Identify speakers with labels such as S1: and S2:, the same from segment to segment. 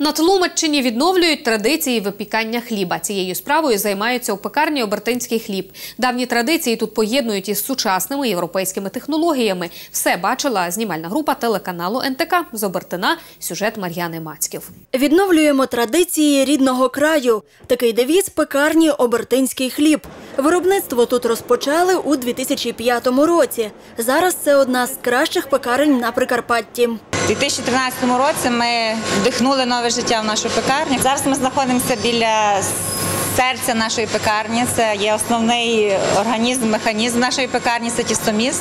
S1: На Тлумаччині відновлюють традиції випікання хліба. Цією справою займаються у пекарні Обертинський хліб. Давні традиції тут поєднують із сучасними європейськими технологіями. Все бачила знімальна група телеканалу НТК з Обертина. Сюжет Мар'яни Мацьків.
S2: Відновлюємо традиції рідного краю. Такий девіз пекарні Обертинський хліб. Виробництво тут розпочали у 2005 році. Зараз це одна з кращих пекарень на Прикарпатті.
S3: У 2013 році ми вдихнули нове життя в нашу пекарню. Зараз ми знаходимося біля серця нашої пекарні. Це є основний організм, механізм нашої пекарні це тістоміс.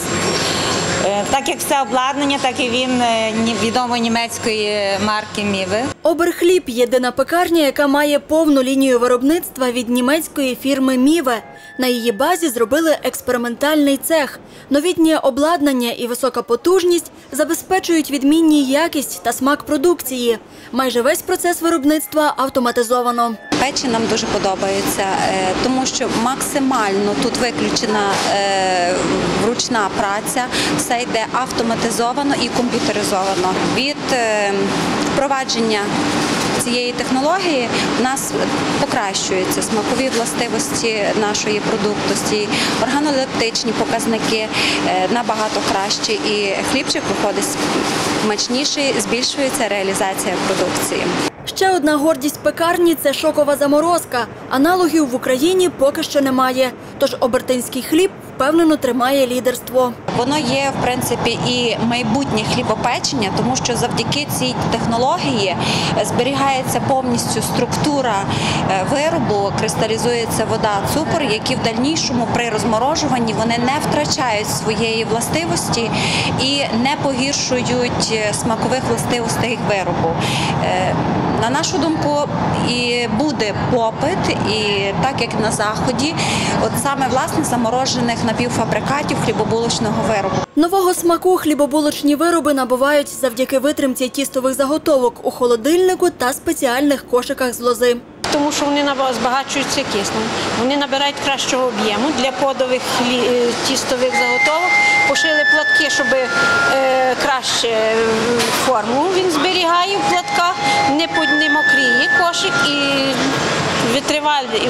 S3: Е, Так як все обладнання, так і він е, відомої німецької марки Міви.
S2: Оберхліб – єдина пекарня, яка має повну лінію виробництва від німецької фірми Міве. На її базі зробили експериментальний цех. Новітнє обладнання і висока потужність забезпечують відмінні якість та смак продукції. Майже весь процес виробництва автоматизовано.
S4: Печі нам дуже подобаються, е, тому що максимально тут виключена е, ручна праця, все йде автоматизовано і комп'ютеризовано. Від е, впровадження цієї технології у нас покращуються смакові властивості нашої продуктості, органолептичні показники е, набагато краще, і хлібчик виходить смачніший, збільшується реалізація продукції.
S2: Ще одна гордість пекарні – це шокова заморозка. Аналогів в Україні поки що немає. Тож обертинський хліб впевнено тримає лідерство.
S4: Воно є в принципі і майбутнє хлібопечення, тому що завдяки цій технології е, зберігається повністю структура е, виробу, кристалізується вода, цукор, які в дальнішому при розморожуванні вони не втрачають своєї властивості і не погіршують е, смакових властивостей виробу. На нашу думку, і буде попит, і так як на заході, от саме власне заморожених напівфабрикатів хлібобулочного виробу.
S2: Нового смаку хлібобулочні вироби набувають завдяки витримці тістових заготовок у холодильнику та спеціальних кошиках з лози.
S5: тому що вони збагачуються киснем. Вони набирають кращого об'єму для подових е, тістових заготовок. Пошили платки, щоб е, краще е, форму він зберігає не, мокріє кошик і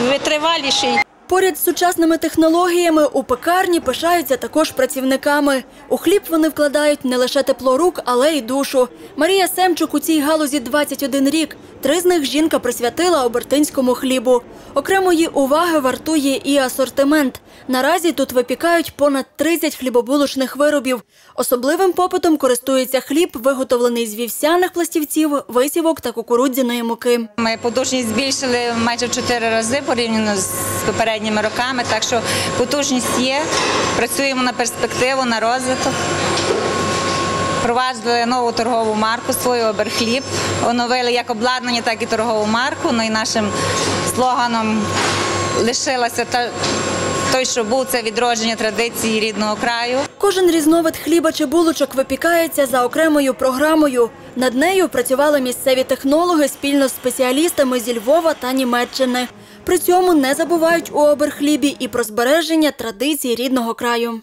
S5: витриваліший.
S2: Поряд з сучасними технологіями у пекарні пишаються також працівниками. У хліб вони вкладають не лише тепло рук, але й душу. Марія Семчук у цій галузі 21 рік. Три з них жінка присвятила обертинському хлібу. Окремої уваги вартує і асортимент. Наразі тут випікають понад 30 хлібобулочних виробів. Особливим попитом користується хліб, виготовлений з вівсяних пластівців, висівок та кукурудзяної муки.
S3: Ми потужність збільшили майже в 4 рази порівняно з попередніми роками, так що потужність є. Працюємо на перспективу, на розвиток. Впровадили нову торгову марку свою оберхліб. Оновили як обладнання, так і торгову марку. Ну і нашим слоганом лишилося та- той, що був це відродження традиції рідного краю.
S2: Кожен різновид хліба чи булочок випікається за окремою програмою. Над нею працювали місцеві технологи спільно з спеціалістами зі Львова та Німеччини. При цьому не забувають у оберхлібі і про збереження традицій рідного краю.